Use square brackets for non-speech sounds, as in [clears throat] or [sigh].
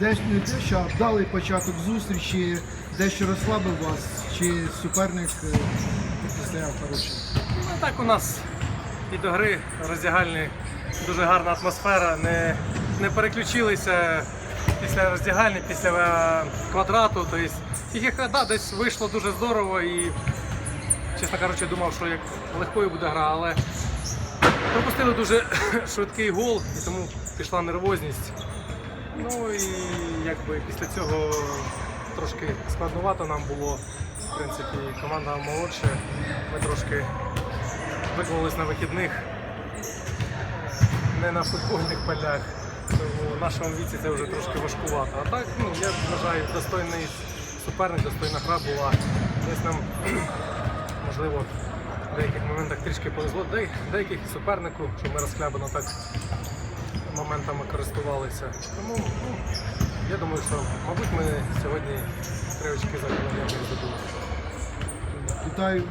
десь не те, що вдалий початок зустрічі, дещо розслабив вас, чи суперник е, стояв хороший? Ну так у нас і до гри роздягальні дуже гарна атмосфера. Не, не переключилися після роздягальні, після е, квадрату. Тобто, да, десь вийшло дуже здорово і, чесно кажучи, думав, що як легкою буде гра, але пропустили дуже [coughs] швидкий гол, і тому пішла нервозність. Ну і якби після цього трошки складновато нам було. В принципі, команда молодша. Ми трошки виклались на вихідних, не на футбольних полях. Тому в нашому віці це вже трошки важкувато. А так, ну, я вважаю, достойний суперник, достойна гра була. Десь нам, [clears throat] можливо, в деяких моментах трішки повезло, деяких супернику, що ми розхлябано так моментами користувалися. Тому ну, я думаю, що, мабуть, ми сьогодні три очки за забули. Вітаю.